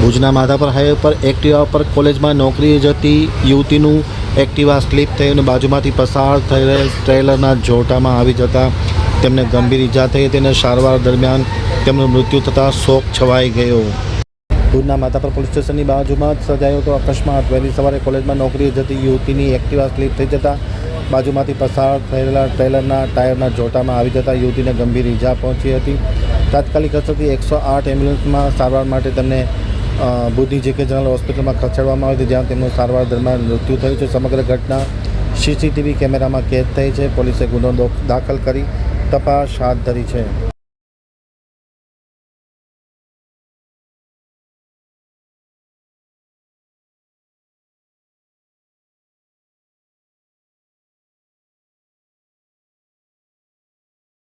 ભુજના માધાપર હાઈવે પર એક્ટિવા પર કોલેજમાં નોકરીએ જતી યુવતીનું એક્ટિવા સ્લીપ થઈ અને બાજુમાંથી પસાર થઈ રહેલ ટ્રેલરના જોટામાં આવી જતા તેમને ગંભીર ઈજા થઈ તેને સારવાર દરમિયાન તેમનું મૃત્યુ થતાં શોક છવાઈ ગયો. ભુજના માધાપર પોલીસ સ્ટેશનની બાજુમાં જ સર્જાયો હતો અકસ્માત. વહેલી સવારે કોલેજમાં નોકરીએ જતી યુવતીની એક્ટિવા સ્લીપ થઈ જતાં બાજુમાંથી પસાર થયેલા ટ્રેલરના ટાયરના જોટામાં આવી જતાં યુવતીને ગંભીર ઈજા પહોંચી હતી. તાત્કાલિક અસરથી એકસો આઠ એમ્બ્યુલન્સમાં સારવાર માટે તેમને બુદ્ધિ જે કે જનરલ હોસ્પિટલમાં ખસેડવામાં આવી હતી જ્યાં તેમનું સારવાર દરમિયાન મૃત્યુ થયું છે. સમગ્ર ઘટના સીસીટીવી કેમેરામાં કેદ થઈ છે. પોલીસે ગુનો દાખલ કરી તપાસ હાથ ધરી છે.